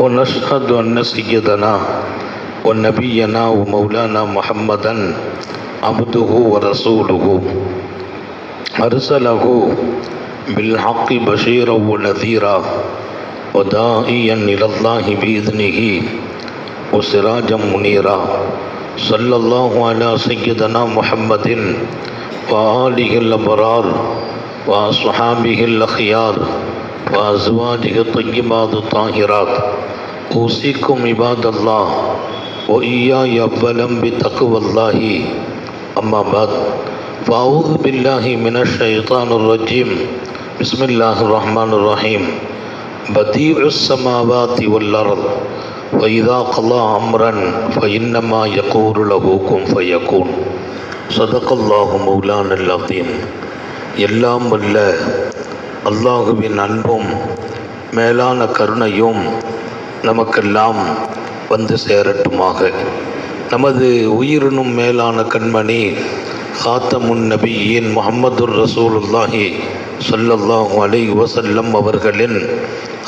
ونشهد أن سيدنا ونبينا ومولانا محمدا عبده ورسوله. أرسله بالحق بشيرا ونذيرا وداعيا إلى الله بإذنه وسراجا منيرا. صلى الله على سيدنا محمد وآله الأبرار وأصحابه الأخيار. وأزواجه الطيبات الطاهرات أوصيكم عباد الله وإياي أولا بتقوى الله أما بعد فأعوذ بالله من الشيطان الرجيم بسم الله الرحمن الرحيم بديع السماوات والأرض وإذا قضى أمرا فإنما يقول له كن فيكون صدق الله مولانا العظيم எல்லாம் வல்ல அல்லாஹுவின் அன்பும் மேலான கருணையும் நமக்கெல்லாம் வந்து சேரட்டுமாக. நமது உயிரினும் மேலான கண்மணி ஹாத்தமுன் நபியின் முகமதுர் ரசூலுல்லாஹி சொல்லல்லாஹு அலை வசல்லம் அவர்களின்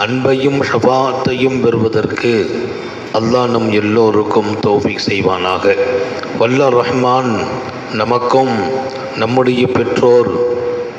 அன்பையும் ஷபாத்தையும் பெறுவதற்கு அல்லாஹ் நம் எல்லோருக்கும் தௌஃபிக் செய்வானாக. வல்ல ரஹ்மான் நமக்கும் நம்முடைய பெற்றோர்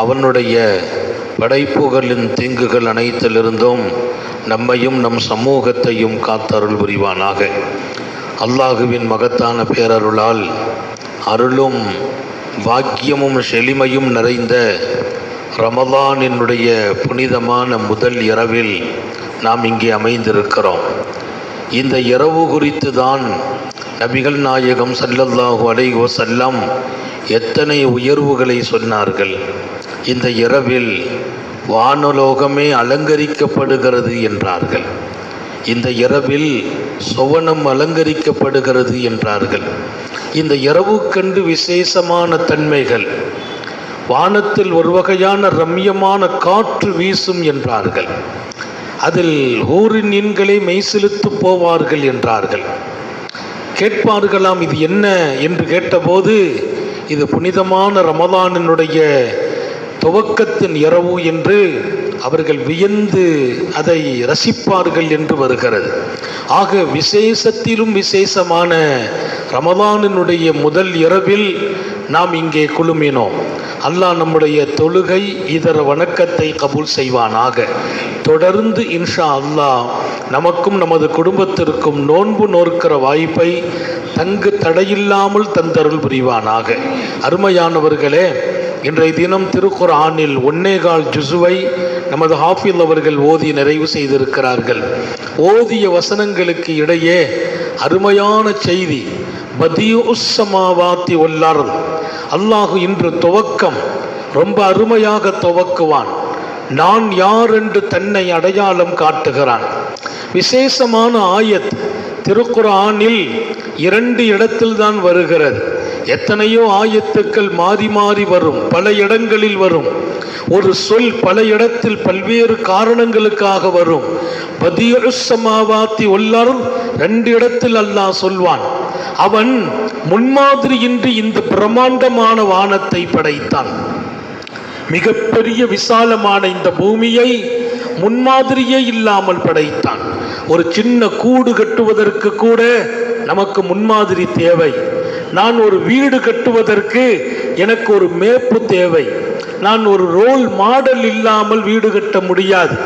அவனுடைய படைப்புகளின் தீங்குகள் அனைத்திலிருந்தும் நம்மையும் நம் சமூகத்தையும் காத்தருள் புரிவானாக. அல்லாஹுவின் மகத்தான பேரருளால் அருளும் வாக்கியமும் செழிமையும் நிறைந்த ரமலானினுடைய புனிதமான முதல் இரவில் நாம் இங்கே அமைந்திருக்கிறோம். இந்த இரவு குறித்து தான் நபிகள் நாயகம் சல்லல்லாஹு அலைஹோ செல்லம் எத்தனை உயர்வுகளை சொன்னார்கள். இந்த இரவில் வானலோகமே அலங்கரிக்கப்படுகிறது என்றார்கள். இந்த இரவில் சுவனம் அலங்கரிக்கப்படுகிறது என்றார்கள். இந்த இரவுக்கண்டு விசேஷமான தன்மைகள் வானத்தில் ஒரு வகையான ரம்யமான காற்று வீசும் என்றார்கள். அதில் ஊரின் எண்களை மெய்சிலுத்து போவார்கள் என்றார்கள். கேட்பார்களாம் இது என்ன? என்று கேட்டபோது இது புனிதமான ரமதானினுடைய துவக்கத்தின் இரவு என்று அவர்கள் வியந்து அதை ரசிப்பார்கள் என்று வருகிறது. ஆக விசேஷத்திலும் விசேஷமான ரமதானினுடைய முதல் இரவில் நாம் இங்கே குழுமினோம். அல்லாஹ் நம்முடைய தொழுகை இதர வணக்கத்தை கபூல் செய்வானாக. தொடர்ந்து இன்ஷா அல்லாஹ் நமக்கும் நமது குடும்பத்திற்கும் நோன்பு நோக்கிற வாய்ப்பை தங்கு தடையில்லாமல் தந்தருள் புரிவானாக. அருமையானவர்களே இன்றைய தினம் திருக்குர்ஆனில் ஒன்னேகால் ஜுசுவை நமது ஹாஃபில் அவர்கள் ஓதி நிறைவு செய்திருக்கிறார்கள். ஓதிய வசனங்களுக்கு இடையே அருமையான செய்தி பதியுசமாவாத்தி ஒல்லார் அல்லாஹு இன்று துவக்கம் ரொம்ப அருமையாக துவக்குவான். நான் யார் என்று தன்னை அடையாளம் காட்டுகிறான். விசேஷமான ஆயத் திருக்குரானில் இரண்டு இடத்தில் தான் வருகிறது. எத்தனையோ ஆயத்துக்கள் மாறி மாறி வரும் பல இடங்களில் வரும். ஒரு சொல் பல இடத்தில் பல்வேறு காரணங்களுக்காக வரும். பதியுசமாவாத்தி உள்ளாரும் ரெண்டு இடத்தில் அல்லாஹ் சொல்வான் அவன் முன்மாதிரியின்றி இந்த பிரம்மாண்டமான வானத்தை படைத்தான். மிகப்பெரிய விசாலமான இந்த பூமியை முன்மாதிரியே இல்லாமல் படைத்தான். ஒரு சின்ன கூடு கட்டுவதற்கு கூட நமக்கு முன்மாதிரி தேவை. நான் ஒரு வீடு கட்டுவதற்கு எனக்கு ஒரு மேப்பு தேவை. நான் ஒரு ரோல் மாடல் இல்லாமல் வீடு கட்ட முடியாது.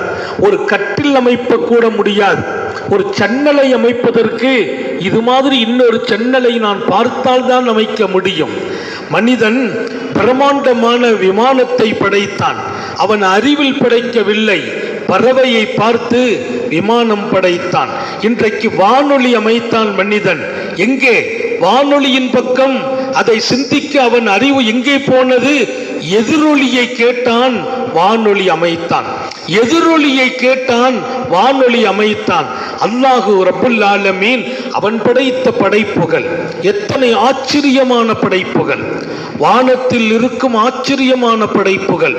ஒரு கட்டில் அமைப்ப கூட முடியாது. ஒரு சன்னலை அமைப்பதற்கு இது மாதிரி இன்னொரு சன்னலை நான் பார்த்தால் தான் அமைக்க முடியும். மனிதன் பிரம்மாண்டமான விமானத்தை படைத்தான். அவன் அறிவில் படைக்கவில்லை. பறவையை பார்த்து விமானம் படைத்தான். இன்றைக்கு வானொலி அமைத்தான் மனிதன். எங்கே? வானொலியின் பக்கம். அதை சிந்திக்க அவன் அறிவு எங்கே போனது? எதிரொலியை கேட்டான். வானொலி அமைத்தான். எதிரொலியை கேட்டான் வானொலி அமைத்தான். அல்லாஹு ரப்புல் ஆலமீன் அவன் படைத்த படைப்புகள் எத்தனை ஆச்சரியமான படைப்புகள். வானத்தில் இருக்கும் ஆச்சரியமான படைப்புகள்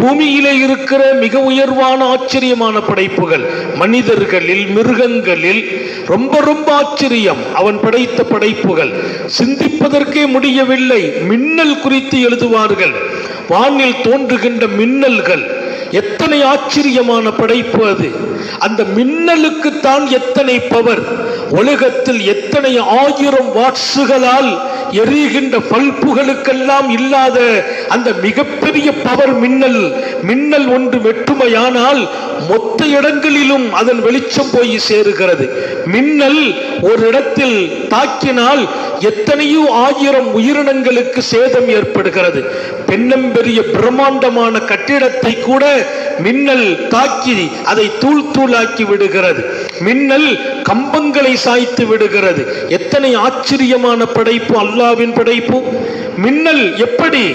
பூமியிலே இருக்கிற மிக உயர்வான ஆச்சரியமான படைப்புகள் மனிதர்களில் மிருகங்களில் ரொம்ப ரொம்ப ஆச்சரியம். அவன் படைத்த படைப்புகள் சிந்திப்பதற்கே முடியவில்லை மின்னல் குறித்து எழுதுவார்கள். வானில் தோன்றுகின்ற மின்னல்கள் எத்தனை ஆச்சரியமான படைப்பு அது. அந்த மின்னலுக்குத்தான் எத்தனை பவர் உலகத்தில் எத்தனை ஆயிரம் வாட்ஸுகளால் எரிகின்ற பல்புகளுக்கெல்லாம் இல்லாத அந்த மிகப்பெரிய பவர் மின்னல். மின்னல் ஒன்று வெற்றுமையானால் மொத்த இடங்களிலும் அதன் வெளிச்சம் போய் சேருகிறது. மின்னல் ஒரு இடத்தில் தாக்கினால் எத்தனையோ ஆயிரம் உயிரினங்களுக்கு சேதம் ஏற்படுகிறது. பெண்ணம்பெரிய பிரம்மாண்டமான கட்டிடத்தை கூட மின்னல் தாக்கி அதை தூள் தூளாக்கி விடுகிறது. மின்னல் கம்பங்களை சாய்த்து விடுகிறது. எத்தனை ஆச்சரியமான படைப்பு அல்லாவின் படைப்பு. மின்னல் எப்படி?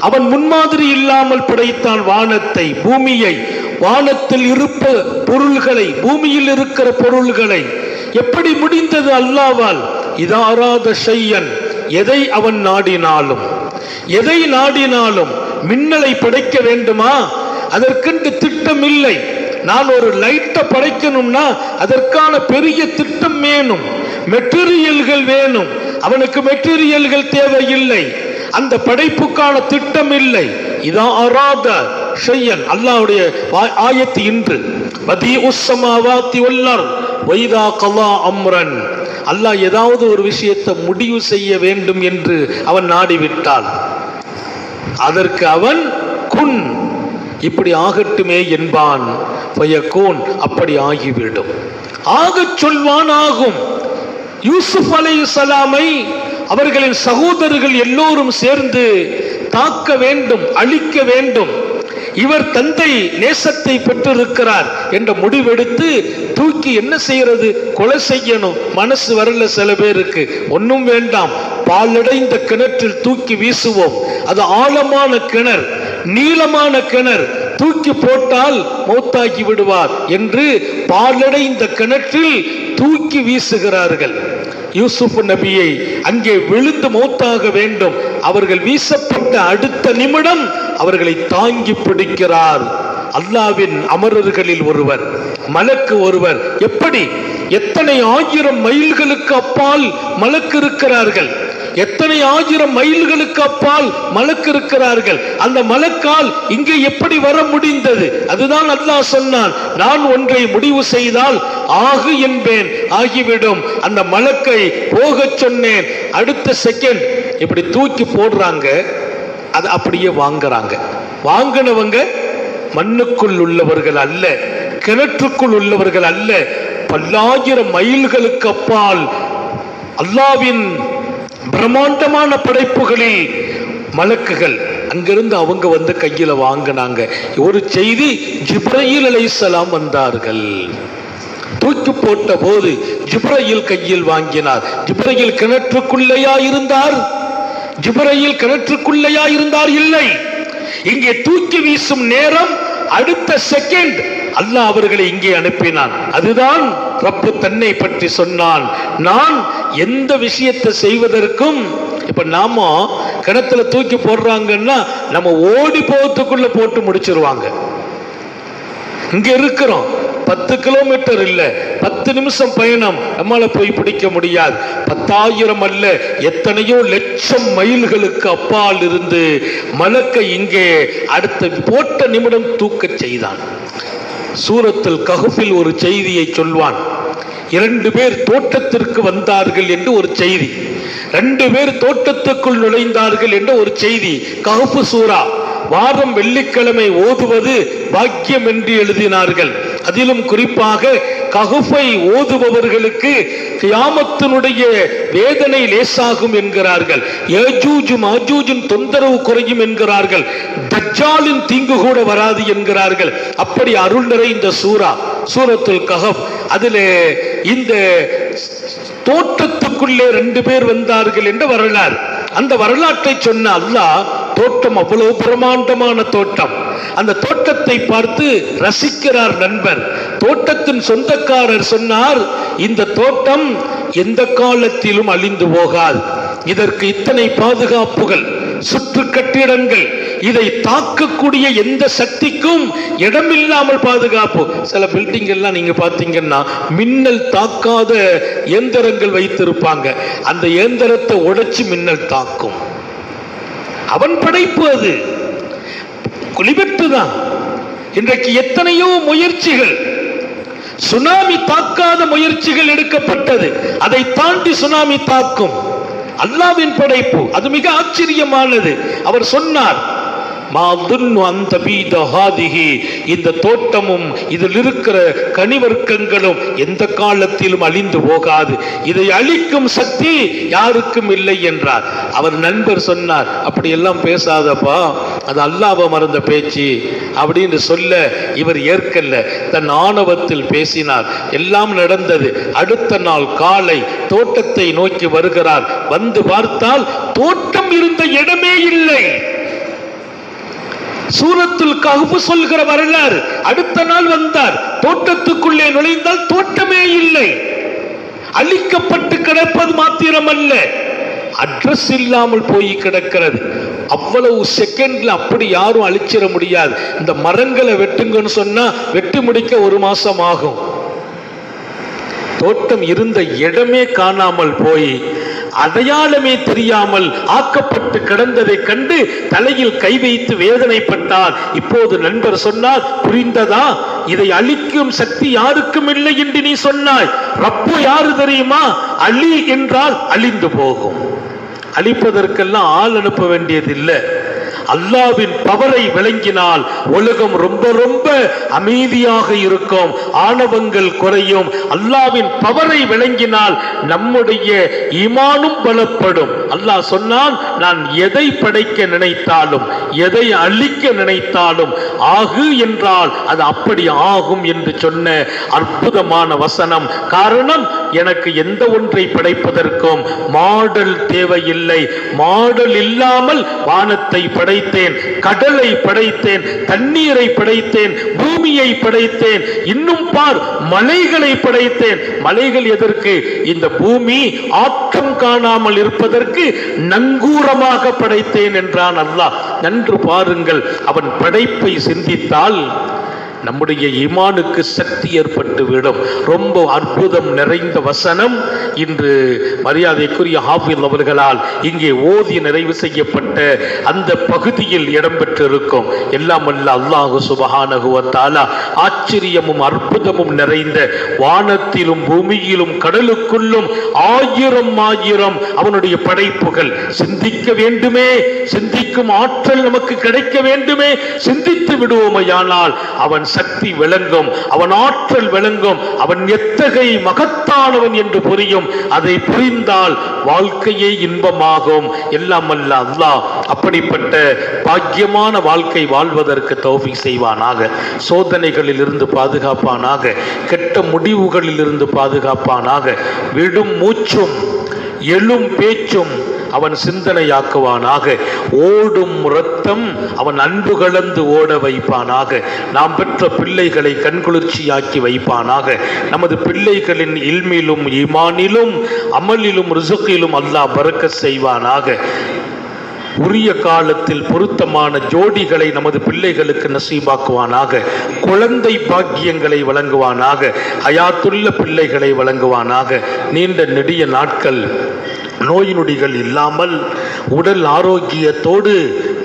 அவன் முன்மாதிரி இல்லாமல் படைத்தான் வானத்தை பூமியை. வானத்தில் இருப்ப பொருள்களை பூமியில் இருக்கிற பொருள்களை. எப்படி முடிந்தது அல்லாவால்? இதாராத செய்யன் எதை அவன் நாடினாலும். எதை நாடினாலும் மின்னலை படைக்க வேண்டுமா? அதற்கென்று திட்டம் இல்லை நான் ஒரு லைட்டை படைக்கணும்னா அதற்கான பெரிய திட்டம் வேணும். மெட்டீரியல்கள் வேணும். அவனுக்கு மெட்டீரியல்கள் தேவையில்லை. அந்த படைப்புக்கான திட்டம் இல்லை இதான் அராத ஷையன் அல்லாஹ்வுடைய ஆயத்து இன்று. மதி உஸ்ஸமாவாத்தி வல்லார் வைதா கலா அம்ரன். அல்லாஹ் ஏதாவது ஒரு விஷயத்தை முடிவு செய்ய வேண்டும் என்று அவன் நாடிவிட்டான் அதற்கு அவன் குன். இப்படி ஆகட்டுமே என்பான். பயக்கோன் அப்படி ஆகிவிடும். ஆகச் சொல்வான் ஆகும். யூசுப் சலாமை அவர்களின் சகோதரர்கள் எல்லோரும் சேர்ந்து தாக்க வேண்டும் அழிக்க வேண்டும். இவர் தந்தை நேசத்தை பெற்றிருக்கிறார் என்ற முடிவெடுத்து தூக்கி என்ன செய்யறது கொலை செய்யணும். மனசு வரல சில பேருக்கு. ஒன்றும் வேண்டாம். பாலடைந்த கிணற்றில் தூக்கி வீசுவோம். அது ஆழமான கிணறு நீளமான கிணறு. தூக்கி போட்டால் மௌத்தாக்கி விடுவார் என்று பாலடைந்த கிணற்றில் தூக்கி வீசுகிறார்கள். யூசுப் நபியை அங்கே விழுந்து மௌத்தாக வேண்டும். அவர்கள் வீசப்பட்ட அடுத்த நிமிடம் அவர்களை தாங்கி பிடிக்கிறார். அல்லாவின் அமரர்களில் ஒருவர் மலக்கு ஒருவர். எப்படி? எத்தனை ஆயிரம் மைல்களுக்கு அப்பால் மலக்கு இருக்கிறார்கள். எத்தனை ஆயிரம் மைல்களுக்கு அப்பால் மலக்கு இருக்கிறார்கள்? அந்த மலக்கால் இங்கே எப்படி வர முடிந்தது? அதுதான் அல்லாஹ் சொன்னான். நான் ஒன்றை முடிவு செய்தால் ஆகு என்பேன் ஆகிவிடும். அந்த மலக்கை போகச் சொன்னேன். அடுத்த செகண்ட் இப்படி தூக்கி போடுறாங்க. அது அப்படியே வாங்குறாங்க. வாங்கினவங்க மண்ணுக்குள் உள்ளவர்கள் அல்ல கிணற்றுக்குள் உள்ளவர்கள் அல்ல. பல்லாயிரம் மைல்களுக்கு அப்பால் அல்லாவின் பிரம்மாண்டமான படைப்புகளில் மலக்குகள். அங்கிருந்து அவங்க வந்து கையில் வாங்கினாங்க. ஒரு செய்தி ஜிப்ரயில் அலைசலாம் வந்தார்கள். தூக்கி போட்ட போது ஜிப்ரயில் கையில் வாங்கினார். ஜிப்ரயில் கிணற்றுக்குள்ளேயா இருந்தார்? ஜிப்ரயில் கிணற்றுக்குள்ளேயா இருந்தார்? இல்லை. இங்கே தூக்கி வீசும் நேரம் அடுத்த செகண்ட் அல்லாஹ் அவர்களை இங்கே அனுப்பினான். அதுதான் ரப்பு தன்னை பற்றி சொன்னான். நான் எந்த விஷயத்தை செய்வதற்கும் இப்ப நாம கிணத்துல தூக்கி போடுறாங்கன்னா நம்ம ஓடி போகிறதுக்குள்ள போட்டு முடிச்சிருவாங்க. இங்க இருக்கிறோம். பத்து கிலோமீட்டர் இல்ல. பத்து நிமிஷம் பயணம். நம்மளை போய் பிடிக்க முடியாது. பத்தாயிரம் அல்ல. எத்தனையோ லட்சம் மைல்களுக்கு அப்பால் இருந்து மலக்கை இங்கே அடுத்த போட்ட நிமிடம் தூக்கச் செய்தான். சூரத்தில் ககுப்பில் ஒரு செய்தியை சொல்வான். இரண்டு பேர் தோட்டத்திற்கு வந்தார்கள் என்று ஒரு செய்தி. ரெண்டு பேர் தோட்டத்துக்குள் நுழைந்தார்கள் என்ற ஒரு செய்தி. ககுப்பு சூரா வாரம் வெள்ளிக்கிழமை ஓதுவது பாக்கியம் என்று எழுதினார்கள். அதிலும் குறிப்பாக ககுஃபை ஓதுபவர்களுக்கு கியாமத்தினுடைய வேதனை லேசாகும் என்கிறார்கள். ஏஜூஜ் மாஜூஜின் தொந்தரவு குறையும் என்கிறார்கள். தஜ்ஜாலின் தீங்கு கூட வராது என்கிறார்கள். அப்படி அருள் நிறைந்த சூரா சூரத்துல் கஹப் அதில் இந்த தோட்டத்துக்குள்ளே ரெண்டு பேர் வந்தார்கள் என்று வரலாறு. அந்த வரலாற்றை சொன்ன அல்லாஹ் தோட்டம் அவ்வளவு பிரமாண்டமான தோட்டம். அந்த தோட்டத்தை பார்த்து ரசிக்கிறார் நண்பர். தோட்டத்தின் சொந்தக்காரர் சொன்னார் இந்த தோட்டம் எந்த காலத்திலும் அழிந்து போகாது. இதற்கு இத்தனை பாதுகாப்புகள் சுற்று கட்டிடங்கள் இதை தாக்கக்கூடிய எந்த சக்திக்கும் இடமில்லாமல் பாதுகாப்பு. சில பில்டிங் எல்லாம் நீங்க பாத்தீங்கன்னா மின்னல் தாக்காத இயந்திரங்கள் வைத்திருப்பாங்க. அந்த இயந்திரத்தை உடைச்சு மின்னல் தாக்கும். அவன் படைப்பு அது. குளிபெட்டு தான் இன்றைக்கு எத்தனையோ முயற்சிகள் சுனாமி தாக்காத முயற்சிகள் எடுக்கப்பட்டது. அதை தாண்டி சுனாமி தாக்கும். அல்லாவின் படைப்பு அது மிக ஆச்சரியமானது. அவர் சொன்னார் இந்த தோட்டமும் இதில் இருக்கிற கனிவர்க்கங்களும் எந்த காலத்திலும் அழிந்து போகாது. இதை அழிக்கும் சக்தி யாருக்கும் இல்லை என்றார். அவர் நண்பர் சொன்னார் அப்படியெல்லாம் பேசாதப்பா. அது அல்லாவ மறந்த பேச்சு. அப்படின்னு சொல்ல இவர் ஏற்கல்ல தன் ஆணவத்தில் பேசினார். எல்லாம் நடந்தது. அடுத்த நாள் காலை தோட்டத்தை நோக்கி வருகிறார். வந்து பார்த்தால் தோட்டம் இருந்த இடமே இல்லை. சூரத்துல் கஹ்ஃப் சொல்கிற வரலாறு. அடுத்த நாள் வந்தார். தோட்டத்துக்குள்ளே நுழைந்தால் தோட்டமே இல்லை. அழிக்கப்பட்டு கிடப்பது மாத்திரம் அல்ல அட்ரஸ் இல்லாமல் போய் கிடக்கிறது. அவ்வளவு செகண்ட்ல அப்படி யாரும் அழிச்சிட முடியாது. இந்த மரங்களை வெட்டுங்கன்னு சொன்னா வெட்டி முடிக்க ஒரு மாசம் ஆகும். தோட்டம் இருந்த இடமே காணாமல் போய் அடையாளமே தெரியாமல் ஆக்கப்பட்டு கிடந்ததை கண்டு தலையில் கை வைத்து வேதனைப்பட்டார். இப்போது நண்பர் சொன்னார் புரிந்ததா? இதை அழிக்கும் சக்தி யாருக்கும் இல்லை என்று நீ சொன்னாய். ரப்பு யாரு தெரியுமா? அழி என்றால் அழிந்து போகும். அழிப்பதற்கெல்லாம் ஆள் அனுப்ப வேண்டியதில்லை. அல்லாவின் பவரை விளங்கினால் உலகம் ரொம்ப ரொம்ப அமைதியாக இருக்கும் ஆணவங்கள் குறையும். அல்லாவின் பவரை விளங்கினால் நம்முடைய இமானும் பலப்படும். அல்லாஹ் சொன்னால் நான் எதை படைக்க நினைத்தாலும் எதை அழிக்க நினைத்தாலும் ஆகு என்றால் அது அப்படி ஆகும் என்று சொன்ன அற்புதமான வசனம். காரணம் எனக்கு எந்த ஒன்றை படைப்பதற்கும் மாடல் தேவையில்லை. மாடல் இல்லாமல் வானத்தை படை படைத்தேன் கடலை படைத்தேன் தண்ணீரை படைத்தேன் பூமியை படைத்தேன் இன்னும் பார் மலைகளை படைத்தேன். மலைகள் எதற்கு? இந்த பூமி ஆற்றம் காணாமல் இருப்பதற்கு நங்கூரமாக படைத்தேன் என்றான் அல்லாஹ். நன்று பாருங்கள் அவன் படைப்பை சிந்தித்தால் நம்முடைய இமானுக்கு சக்தி ஏற்பட்டு விடும். ரொம்ப அற்புதம் நிறைந்த வசனம். இன்று மரியாதைக்குரிய ஹாஃபில் அவர்களால் இங்கே ஓதி நிறைவு செய்யப்பட்ட அந்த பகுதியில் இடம்பெற்றிருக்கும். எல்லாம் அல்ல அல்லாஹு சுபஹானகுவத்தாலா ஆச்சரியமும் அற்புதமும் நிறைந்த வானத்திலும் பூமியிலும் கடலுக்குள்ளும் ஆயிரம் ஆயிரம் அவனுடைய படைப்புகள். சிந்திக்க வேண்டுமே சிந்திக்கும் ஆற்றல் நமக்கு கிடைக்க வேண்டுமே சிந்தித்து விடுவோமையானால் அவன் சக்தி விளங்கும் அவன் ஆற்றல் விளங்கும் அவன் எத்தகைய மகத்தானவன் என்று புரியும். அதை புரிந்தால் வாழ்க்கையே இன்பமாகும். எல்லாம் அல்ல அல்லாஹ் அப்படிப்பட்ட பாக்கியமான வாழ்க்கை வாழ்வதற்கு தௌஃபி செய்வானாக. சோதனைகளில் இருந்து பாதுகாப்பானாக. கெட்ட முடிவுகளில் இருந்து பாதுகாப்பானாக. விடும் மூச்சும் எழும் பேச்சும் அவன் சிந்தனையாக்குவானாக. ஓடும் ரத்தம் அவன் அன்பு கலந்து ஓட வைப்பானாக. நாம் பெற்ற பிள்ளைகளை கண்குளிர்ச்சியாக்கி வைப்பானாக. நமது பிள்ளைகளின் இல்மிலும் இமானிலும் அமலிலும் ரிசுக்கிலும் அல்லாஹ் பறக்க செய்வானாக. உரிய காலத்தில் பொருத்தமான ஜோடிகளை நமது பிள்ளைகளுக்கு நசீபாக்குவானாக. குழந்தை பாக்கியங்களை வழங்குவானாக. ஹயாத்துள்ள பிள்ளைகளை வழங்குவானாக. நீண்ட நெடிய நாட்கள் நோய் நொடிகள் இல்லாமல் உடல் ஆரோக்கியத்தோடு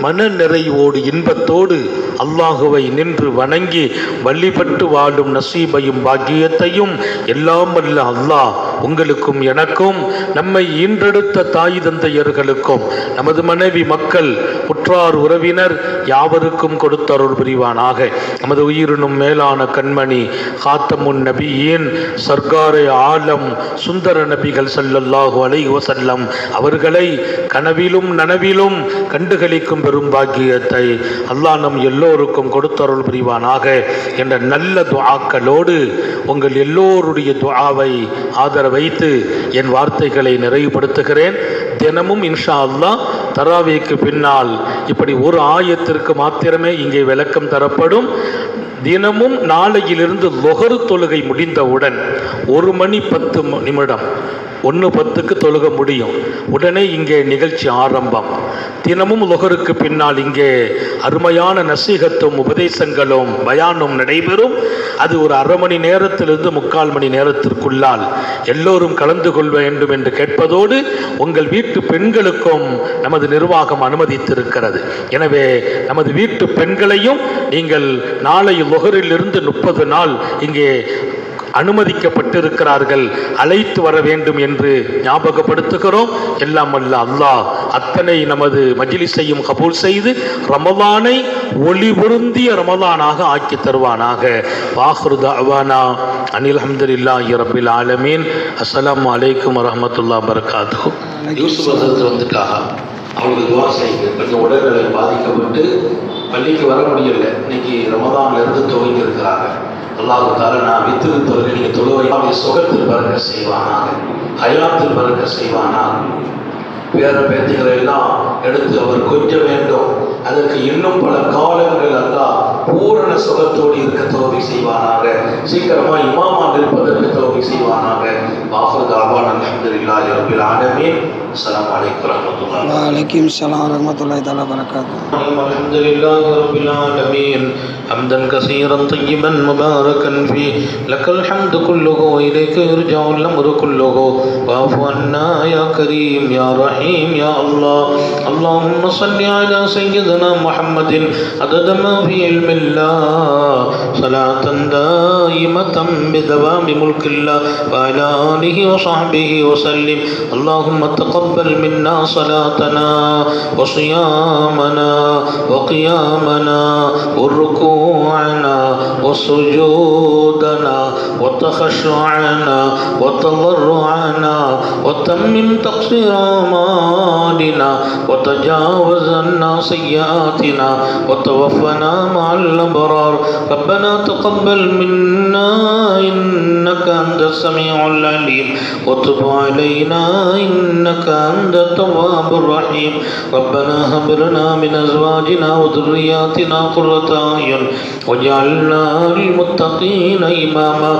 மன நிறைவோடு இன்பத்தோடு அல்லாஹுவை நின்று வணங்கி வழிபட்டு வாழும் நசீபையும் பாக்கியத்தையும் எல்லாம் வல்ல அல்லாஹ் உங்களுக்கும் எனக்கும் நம்மை ஈன்றெடுத்த தாய் தந்தையர்களுக்கும் நமது மனைவி மக்கள் உற்றார் உறவினர் யாவருக்கும் கொடுத்தருள் புரிவானாக. நமது உயிரினும் மேலான கண்மணி காத்தமுன் நபியின் சர்க்காரை ஆலம் சுந்தர நபிகள் சல்லல்லாஹு அலை வசல்லம் அவர்களை கனவிலும் நனவிலும் கண்டுகளிக்கும் பெரும் பாக்கியத்தை அல்லாஹ் நம் எல்லோருக்கும் கொடுத்தருள் புரிவானாக என்ற நல்ல துவாக்களோடு உங்கள் எல்லோருடைய துவாவை ஆதரவைத்து என் வார்த்தைகளை நிறைவுபடுத்துகிறேன். தினமும் இன்ஷா அல்லாஹ் தராவிக்கு பின்னால் இப்படி ஒரு ஆயத்திற்கு மாத்திரமே இங்கே விளக்கம் தரப்படும். தினமும் நாளையிலிருந்து லொகரு தொழுகை முடிந்தவுடன் ஒரு மணி பத்து நிமிடம் ஒன்று பத்துக்கு தொழுக முடியும். உடனே இங்கே நிகழ்ச்சி ஆரம்பம். தினமும் லொகருக்கு பின்னால் இங்கே அருமையான நசீகத்தும் உபதேசங்களும் பயானும் நடைபெறும். அது ஒரு அரை மணி நேரத்திலிருந்து முக்கால் மணி நேரத்திற்குள்ளால் எல்லோரும் கலந்து கொள்ள வேண்டும் என்று கேட்பதோடு உங்கள் வீட்டு பெண்களுக்கும் நமது நிர்வாகம் அனுமதித்திருக்கிறது. எனவே நமது வீட்டு பெண்களையும் நீங்கள் நாளை லொகரிலிருந்து முப்பது நாள் இங்கே அனுமதிக்கப்பட்டிருக்கிறார்கள். அழைத்து வர வேண்டும் என்று ஞாபகப்படுத்துகிறோம். எல்லாம் அல்ல அல்லாஹ் அத்தனை நமது மஜிலிசையும் கபூல் செய்து ரமலானை ஒளி பொருந்திய ரமலானாக ஆக்கி தருவானாக. வாஹ்ரு அவானா அனில் அஹமதுல்லாஹி ரபில் ஆலமீன். அஸ்லாம் அலைக்கும் வரமத்துல்லா வபரகாத்துஹு. யூசுப் வந்துட்டாக அவங்களுக்கு துவா செய்யுங்க கொஞ்சம் உடல்நிலை பாதிக்கப்பட்டு பள்ளிக்கு வர முடியல. இன்னைக்கு ரமதான்ல இருந்து துவங்கி இருக்கிறாங்க அல்லாஹு தால நான் வித்திரு தொழுகை நீங்க தொழுவை சுகத்தில் பறக்க செய்வானாக ஹயாத்தில் பறக்க செய்வானாக. பேர பேத்திகளை எல்லாம் எடுத்து அவர் கொஞ்ச வேண்டும். அதற்கு இன்னும் பல காலங்கள் அல்லாஹ் பூரண சுகத்தோடு இருக்க தோல்வி செய்வானாக சீக்கிரமா இமாமா இருப்பதற்கு தோல்வி செய்வானாக வாஃபு தாவான் அல்ஹம்துலில்லாஹி ரப்பில் ஆலமீன் அஸ்ஸலாமு அலைக்கும் வரஹ்மத்துல்லாஹி وعليكم السلام ورحمة الله تعالى وبركاته الحمد لله رب العالمين حمدا كثيرا طيبا مباركا فيه لك الحمد كله وإليك يرجع الأمر كله واعف عنا يا كريم يا رحيم يا الله اللهم صل على سيدنا محمد عدد ما في علم الله صلاة دائمة بدوام ملك الله وعلى آله وصحبه وسلم اللهم تقبل منا صلاتنا وصيامنا وقيامنا وركوعنا وسجودنا وتخشعنا وتضرعنا وتمم تقصير أعمالنا وتجاوز عنا سيئاتنا وتوفنا مع الأبرار. ربنا تقبل منا إنك أنت السميع العليم. وتب علينا إنك أنت التواب الرحيم. ربنا هب لنا من أزواجنا وذرياتنا قرة أعين. واجعلنا للمتقين إماما.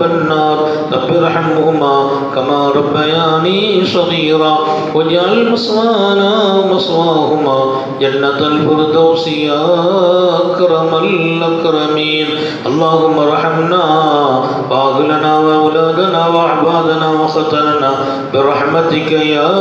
ربياني صغيرا واجعل مصوانا ومصواهما جنة الفردوس يا أكرم الأكرمين. اللهم ارحمنا واغلنا وأولادنا وأحبابنا وختننا برحمتك يا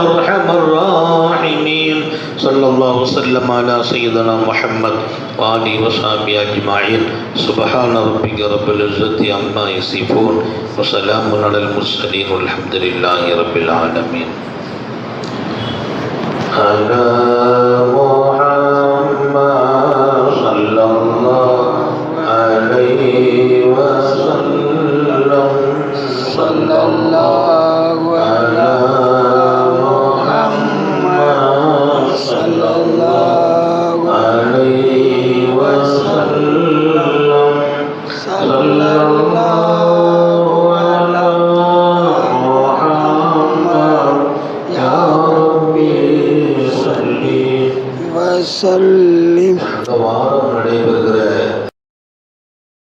أرحم الراحمين. صلى الله وسلم على سيدنا محمد وآله وصحبه أجمعين. سبحان ربك رب العزة عما يصفون وسلام على المرسلين والحمد لله رب العالمين. على